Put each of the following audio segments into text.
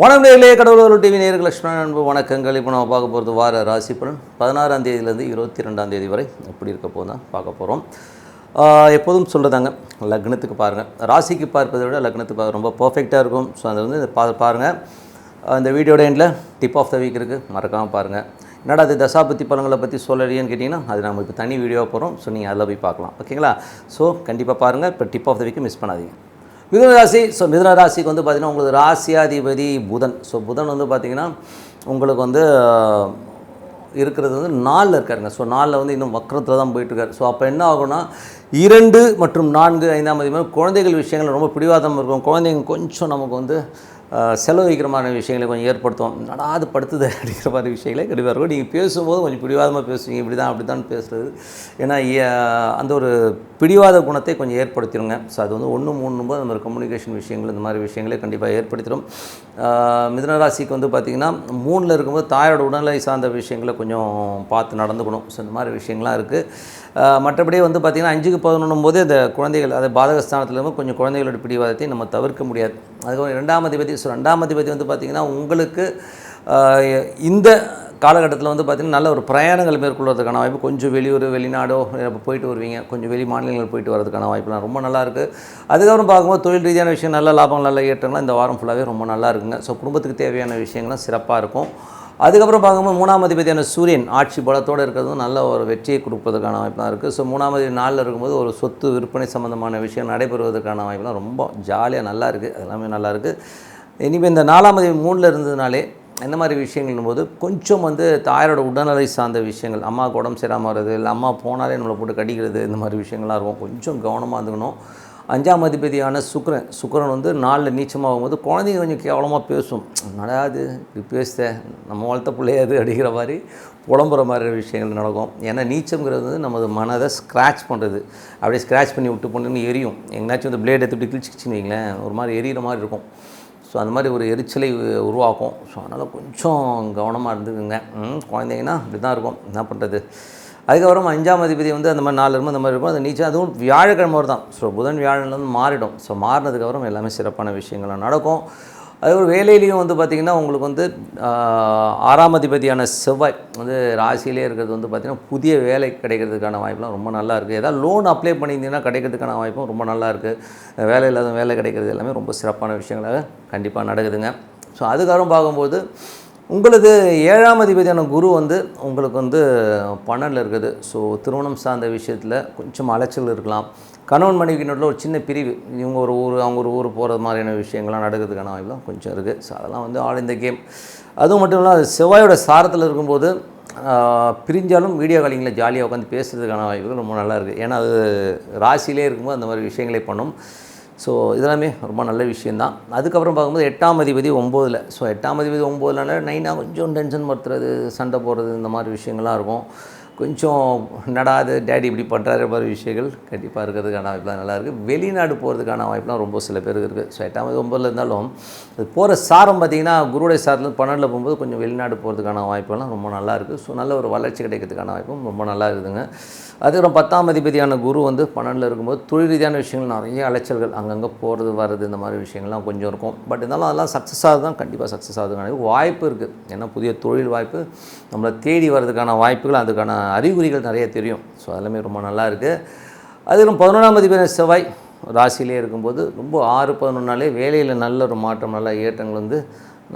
வணக்கம் நேரிலே கடவுளூர் டிவி நேர்கள் லட்சுமணன் அன்பு வணக்கங்கள். இப்போ நம்ம பார்க்க போகிறது வார ராசி பலன். பதினாறாம் தேதியிலேருந்து இருபத்தி ரெண்டாம் தேதி வரை எப்படி இருக்க போது தான் பார்க்க போகிறோம் எப்போதும் சொல்கிறதாங்க லக்னத்துக்கு பாருங்கள் ராசிக்கு பார்ப்பதை விட லக்னத்துக்கு பார்க்க ரொம்ப பர்ஃபெக்டாக இருக்கும். ஸோ அதை வந்து பா பாருங்கள் இந்த வீடியோட எண்டில் டிப் ஆஃப் த வீக் இருக்குது மறக்காமல் பாருங்கள் என்னடா அது தசாபத்தி பழங்களை பற்றி சொல்லலையேன்னு கேட்டிங்கன்னா அது நம்ம இப்போ தனி வீடியோவாக போகிறோம் ஸோ நீங்கள் அதில் போய் பார்க்கலாம். ஓகேங்களா? ஸோ கண்டிப்பாக பாருங்கள் இப்போ tip of the week miss பண்ணாதீங்க. மிதுன ராசி ஸோ மிதுன ராசிக்கு வந்து பார்த்திங்கன்னா உங்களுக்கு ராசியாதிபதி புதன். ஸோ புதன் வந்து பார்த்திங்கன்னா உங்களுக்கு வந்து இருக்கிறது வந்து நாலில் இருக்காருங்க. ஸோ நாலில் வந்து இன்னும் வக்கரத்தில் தான் போயிட்டுருக்காரு. ஸோ அப்போ என்ன ஆகும்னா இரண்டு மற்றும் நான்கு ஐந்தாம் அதிபதி குழந்தைகள் விஷயங்கள் ரொம்ப பிடிவாதம் இருக்கும். குழந்தைங்க கொஞ்சம் நமக்கு வந்து செலவழிக்கிறமான மாதிரி விஷயங்களை கொஞ்சம் ஏற்படுத்தும் என்னடா அது படுத்துது அப்படிங்கிற மாதிரி விஷயங்களே கண்டிப்பாக இருக்கும். நீங்கள் பேசும்போது கொஞ்சம் பிடிவாதமாக பேசுவீங்க. இப்படி தான் அப்படி தான் பேசுகிறது ஏன்னா ஏ- அந்த ஒரு பிடிவாத குணத்தை கொஞ்சம் ஏற்படுத்திடுங்க ஸோ அது வந்து ஒன்று மூணு போது அந்த கம்யூனிகேஷன் விஷயங்கள் இந்த மாதிரி விஷயங்களே கண்டிப்பாக ஏற்படுத்திடும் மிதனராசிக்கு ராசிக்கு வந்து பார்த்திங்கன்னா மூணில் இருக்கும்போது தாயோட உடல்நிலை சார்ந்த விஷயங்களை கொஞ்சம் பார்த்து நடந்துக்கணும். ஸோ இந்த மாதிரி விஷயங்கள்லாம் இருக்குது மற்றபடி வந்து பார்த்திங்கன்னா அஞ்சுக்கு பதினொன்றும் போது இந்த குழந்தைகள் அது பாதகஸ்தானத்தில் இருந்து கொஞ்சம் குழந்தைகளோட பிடிவாதத்தை நம்ம தவிர்க்க முடியாது. அதுக்கப்புறம் ரெண்டாம் அதிபதி ஸோ ரெண்டாம் அதிபதி வந்து பார்த்திங்கன்னா உங்களுக்கு இந்த காலகட்டத்தில் வந்து பார்த்திங்கன்னா நல்ல ஒரு பிரயாணங்கள் மேற்கொள்வதற்கான வாய்ப்பு கொஞ்சம் வெளியூர் வெளிநாடோ இப்போ போயிட்டு வருவீங்க. கொஞ்சம் வெளி மாநிலங்கள் போயிட்டு வரதுக்கான வாய்ப்புலாம் ரொம்ப நல்லாயிருக்கு அதுக்கப்புறம் பார்க்கும்போது தொழில் ரீதியான விஷயம் நல்ல லாபம் நல்ல ஏற்றங்கள்லாம் இந்த வாரம் ஃபுல்லாகவே ரொம்ப நல்லா இருக்குங்க. ஸோ குடும்பத்துக்கு தேவையான விஷயங்கள்லாம் சிறப்பாக இருக்கும். அதுக்கப்புறம் பார்க்கும்போது மூணாம் அதிபதியான சூரியன் ஆட்சி பலத்தோடு இருக்கிறதும் நல்ல ஒரு வெற்றியை கொடுப்பதற்கான வாய்ப்புலாம் இருக்குது ஸோ மூணாம் அதிபதி நாளில் இருக்கும்போது ஒரு சொத்து விற்பனை சம்மந்தமான விஷயம் நடைபெறுவதற்கான வாய்ப்புலாம் ரொம்ப ஜாலியாக நல்லா இருக்குது எல்லாமே நல்லா இருக்குது இனிமேல் இந்த நாலாம் அதிபதி மூணில் இருந்ததுனாலே இந்த மாதிரி விஷயங்கள்னும் போது கொஞ்சம் வந்து தாயாரோட உடல்நிலை சார்ந்த விஷயங்கள் அம்மாவுக்கு உடம்பு சரியாமல் வருது இல்லை அம்மா போனாலே நம்மளை போட்டு கடிக்கிறது இந்த மாதிரி விஷயங்கள்லாம் இருக்கும். கொஞ்சம் கவனமாக இருந்துக்கணும். அஞ்சாம் அதிபதியான சுக்ரன் சுக்கரன் வந்து நாளில் நீச்சமாகும் போது குழந்தைங்க கொஞ்சம் கேவலமாக பேசும். நடாது இப்படி பேசுத? நம்ம வளர்த்த பிள்ளையாது அப்படிங்கிற மாதிரி புலம்புற மாதிரி விஷயங்கள் நடக்கும். ஏன்னா நீச்சம்ங்கிறது வந்து நமது மனதை ஸ்க்ராட்ச் பண்ணுறது அப்படியே ஸ்க்ராட்ச் பண்ணி விட்டு பண்ணுன்னு எரியும். எங்கேனாச்சும் வந்து பிளேட் எடுத்து இப்படி கிழிச்சிக்கிச்சின்னு வைங்களேன். ஒரு மாதிரி எரியிற மாதிரி இருக்கும். ஸோ அந்த மாதிரி ஒரு எரிச்சலை உருவாக்கும். ஸோ அதனால் கொஞ்சம் கவனமாக இருந்துக்குங்க. குழந்தைங்கன்னா அப்படி தான் இருக்கும். என்ன பண்ணுறது அதுக்கப்புறம் அஞ்சாம் அதிபதி வந்து அந்த மாதிரி நாலு இருக்கும் அந்த மாதிரி இருக்கும். அது நீச்சல் அதுவும் வியாழக்கிழமை தான் ஸோ புதன் வியாழன் வந்து மாறிடும். ஸோ மாறினதுக்கப்புறம் எல்லாமே சிறப்பான விஷயங்கள்லாம் நடக்கும். அதே ஒரு வேலையிலையும் வந்து பார்த்திங்கன்னா உங்களுக்கு வந்து ஆறாம் அதிபதியான செவ்வாய் வந்து ராசியிலே இருக்கிறது வந்து பார்த்திங்கன்னா புதிய வேலை கிடைக்கிறதுக்கான வாய்ப்புலாம் ரொம்ப நல்லா இருக்குது ஏதாவது லோன் அப்ளை பண்ணியிருந்தீங்கன்னா கிடைக்கிறதுக்கான வாய்ப்பும் ரொம்ப நல்லா இருக்குது வேலை இல்லாத வேலை கிடைக்கிறது எல்லாமே ரொம்ப சிறப்பான விஷயங்களாக கண்டிப்பாக நடக்குதுங்க. ஸோ அதுக்கப்புறம் பார்க்கும்போது உங்களுக்கு ஏழாம் அதிபதியான குரு வந்து உங்களுக்கு வந்து பன்னெண்டில் இருக்குது. ஸோ திருமணம் சார்ந்த விஷயத்தில் கொஞ்சம் அலைச்சல் இருக்கலாம். கணவன் மனைவிக்கு நடுவில் ஒரு சின்ன பிரிவு. இவங்க ஒரு ஊர் அவங்க ஒரு ஊர் போகிறது மாதிரியான விஷயங்கள்லாம் நடக்கிறதுக்கான வாய்ப்புலாம் கொஞ்சம் இருக்குது ஸோ அதெல்லாம் வந்து ஆல் இந்த கேம். அதுவும் மட்டும் இல்லாமல் செவ்வாயோட சாரத்தில் இருக்கும்போது பிரிஞ்சாலும் வீடியோ காலிங்கில் ஜாலியாக உட்காந்து பேசுறதுக்கான வாய்ப்புகள் ரொம்ப நல்லா இருக்குது ஏன்னா அது ராசியிலே இருக்கும்போது அந்த மாதிரி விஷயங்களே பண்ணும். ஸோ இதெல்லாமே ரொம்ப நல்ல விஷயந்தான் அதுக்கப்புறம் பார்க்கும்போது எட்டாம் அதிபதி ஒம்போதில். ஸோ எட்டாம் அதிபதி ஒம்போதுலனால நைனாக கொஞ்சம் டென்ஷன் படுத்துறது சண்டை போடுறது இந்த மாதிரி விஷயங்கள்லாம் இருக்கும். கொஞ்சம் நடாது டேடி இப்படி பண்ணுறாரு மாதிரி விஷயங்கள். கண்டிப்பாக இருக்கிறதுக்கான வாய்ப்புலாம் நல்லாயிருக்கு வெளிநாடு போகிறதுக்கான வாய்ப்புலாம் ரொம்ப சில பேருக்கு இருக்குது ஸோ எட்டாம் ஒம்பதில் இருந்தாலும் அது போகிற சாரம் பார்த்திங்கன்னா குருடைய சாரத்தில் பன்னெண்டில் போகும்போது கொஞ்சம் வெளிநாடு போகிறதுக்கான வாய்ப்பெல்லாம் ரொம்ப நல்லாயிருக்கு ஸோ நல்ல ஒரு வளர்ச்சி கிடைக்கிறதுக்கான வாய்ப்பும் ரொம்ப நல்லா இருக்குதுங்க. அதுக்கப்புறம் பத்தாம் அதிபதியான குரு வந்து பன்னெண்டில் இருக்கும்போது தொழில் ரீதியான விஷயங்கள் நிறைய அலைச்சல்கள் அங்கங்கே போகிறது வர்றது இந்த மாதிரி விஷயங்கள்லாம் கொஞ்சம் இருக்கும். பட் இருந்தாலும் அதெல்லாம் சக்ஸஸ் ஆகுது தான் கண்டிப்பாக சக்ஸஸ் ஆகுதுக்கான வாய்ப்பு இருக்குது ஏன்னா புதிய தொழில் வாய்ப்பு நம்மளை தேடி வர்றதுக்கான வாய்ப்புகள் அதுக்கான அறிகுறிகள் நிறைய தெரியும். ஸோ அதெல்லாமே ரொம்ப நல்லா இருக்குது அதிலும் பதினொன்றாம் அதிபதி செவ்வாய் ராசியிலே இருக்கும்போது ரொம்ப ஆறு பதினொன்றாலே வேலையில் நல்ல ஒரு மாற்றம் நல்ல ஏற்றங்கள் வந்து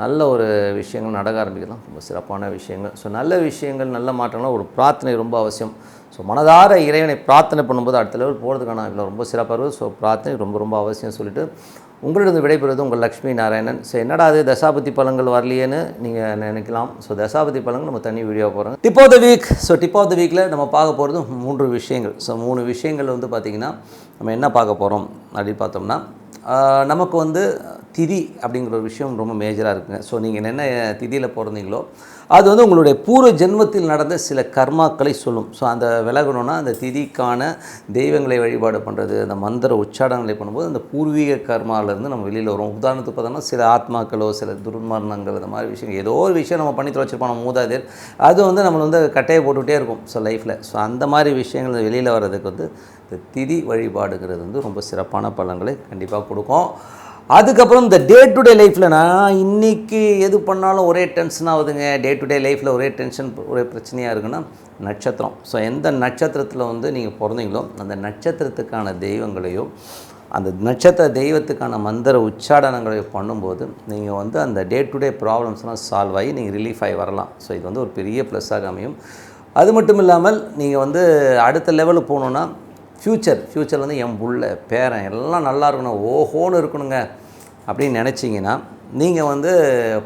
நல்ல ஒரு விஷயங்கள் நடக்க ஆரம்பிக்கலாம். ரொம்ப சிறப்பான விஷயங்கள். ஸோ நல்ல விஷயங்கள் நல்ல மாற்றங்கள்லாம் ஒரு பிரார்த்தனை ரொம்ப அவசியம். ஸோ மனதார இறைவனை பிரார்த்தனை பண்ணும்போது அடுத்த லெவல் போகிறதுக்கான இதில் ரொம்ப சிறப்பாக இருக்குது. ஸோ பிரார்த்தனை ரொம்ப ரொம்ப அவசியம் சொல்லிட்டு உங்களிடம் விடைபெறுவது உங்கள் லக்ஷ்மி நாராயணன். ஸோ என்னடா அது தசாபதி பழங்கள் வரலையேன்னு நீங்கள் நினைக்கலாம். ஸோ தசாபதி பழங்கள் நம்ம தனி வீடியோ போகிறோம் tip of the week so tip of the வீக்கில் நம்ம பார்க்க போகிறது மூன்று விஷயங்கள். ஸோ மூணு விஷயங்கள் வந்து பார்த்திங்கன்னா நம்ம என்ன பார்க்க போகிறோம் அப்படின்னு பார்த்தோம்னா நமக்கு வந்து திதி அப்படிங்கிற ஒரு விஷயம் ரொம்ப மேஜராக இருக்குங்க. ஸோ நீங்கள் என்ன திதியில் பிறந்தீங்களோ அது வந்து உங்களுடைய பூர்வ ஜென்மத்தில் நடந்த சில கர்மாக்களை சொல்லும். ஸோ அந்த விலகணும்னா அந்த திதிக்கான தெய்வங்களை வழிபாடு பண்ணுறது அந்த மந்திர உச்சாடனங்களை பண்ணும்போது அந்த பூர்வீக கர்மாவிலேருந்து நம்ம வெளியில் வரும் உதாரணத்துக்கு பார்த்தோம்னா சில ஆத்மாக்களோ சில துர்மரணங்கள் இந்த மாதிரி விஷயம் ஏதோ ஒரு விஷயம் நம்ம பண்ணி தொலைச்சிருப்போம் நம்ம மூதாதையர். அது வந்து நம்மளை வந்து கட்டையை போட்டுகிட்டே இருக்கும். ஸோ லைஃப்பில் ஸோ அந்த மாதிரி விஷயங்கள் வெளியில் வர்றதுக்கு வந்து இந்த திதி வழிபாடுங்கிறது வந்து ரொம்ப சிறப்பான பலன்களை கண்டிப்பாக கொடுக்கும். அதுக்கப்புறம் இந்த டே டு டே லைஃப்பில் நான் இன்றைக்கி எது பண்ணாலும் ஒரே டென்ஷன் ஆகுதுங்க. டே டு டே லைஃப்பில் ஒரே டென்ஷன் ஒரே பிரச்சனையாக இருக்குன்னா நட்சத்திரம். ஸோ எந்த நட்சத்திரத்தில் வந்து நீங்கள் பிறந்தீங்களோ அந்த நட்சத்திரத்துக்கான தெய்வங்களையோ அந்த நட்சத்திர தெய்வத்துக்கான மந்திர உச்சாடனங்களையோ பண்ணும்போது நீங்கள் வந்து அந்த டே டு டே ப்ராப்ளம்ஸ்லாம் சால்வ் ஆகி நீங்கள் ரிலீஃப் ஆகி வரலாம். ஸோ இது வந்து ஒரு பெரிய ப்ளஸ்ஸாக அமையும். அது மட்டும் இல்லாமல் நீங்கள் வந்து அடுத்த லெவலுக்கு போகணுன்னா ஃப்யூச்சர் ஃப்யூச்சர் வந்து என் புள்ள பேரன் எல்லாம் நல்லா இருக்கணும் ஓஹோன்னு இருக்கணுங்க அப்படின்னு நினச்சிங்கன்னா நீங்கள் வந்து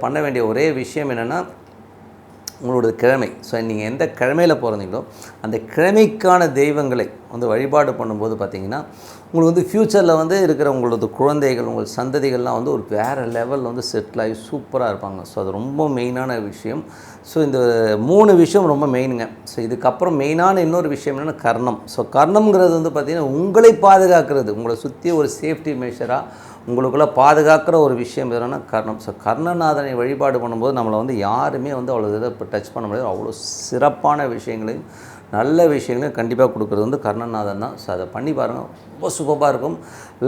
பண்ண வேண்டிய ஒரே விஷயம் என்னென்னா உங்களோட கிழமை. ஸோ நீங்கள் எந்த கிழமையில் பிறந்தீங்களோ அந்த கிழமைக்கான தெய்வங்களை வந்து வழிபாடு பண்ணும்போது பார்த்தீங்கன்னா உங்களுக்கு வந்து ஃப்யூச்சரில் வந்து இருக்கிற உங்களது குழந்தைகள் உங்கள் சந்ததிகள்லாம் வந்து ஒரு வேறு லெவலில் வந்து செட்டில் ஆகி சூப்பராக இருப்பாங்க. ஸோ அது ரொம்ப மெயினான விஷயம். ஸோ இந்த மூணு விஷயம் ரொம்ப மெயினுங்க ஸோ இதுக்கப்புறம் மெயினான இன்னொரு விஷயம் என்னென்னா கர்ணம். ஸோ கர்ணம்ங்கிறது வந்து பார்த்திங்கன்னா உங்களை பாதுகாக்கிறது. உங்களை சுற்றி ஒரு சேஃப்டி மெஷராக உங்களுக்குள்ளே பாதுகாக்கிற ஒரு விஷயம் எதுனா கர்ணம். ஸோ கர்ணநாதனை வழிபாடு பண்ணும்போது நம்மளை வந்து யாருமே வந்து அவ்வளோ இதை இப்போ டச் பண்ண முடியாது. அவ்வளோ சிறப்பான விஷயங்களையும் நல்ல விஷயங்களையும் கண்டிப்பாக கொடுக்குறது வந்து கர்ணநாதன் தான். ஸோ அதை பண்ணி பாருங்கள் ரொம்ப சூப்பராக இருக்கும்.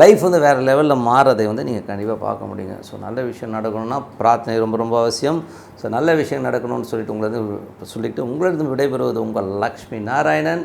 லைஃப் வந்து வேறு லெவலில் மாறதை வந்து நீங்கள் கண்டிப்பாக பார்க்க முடியுங்க. ஸோ நல்ல விஷயம் நடக்கணும்னா பிரார்த்தனை ரொம்ப ரொம்ப அவசியம். ஸோ நல்ல விஷயம் நடக்கணும்னு சொல்லிட்டு உங்களது சொல்லிவிட்டு உங்களிடம் விடைபெறுவது உங்கள் லக்ஷ்மி நாராயணன்.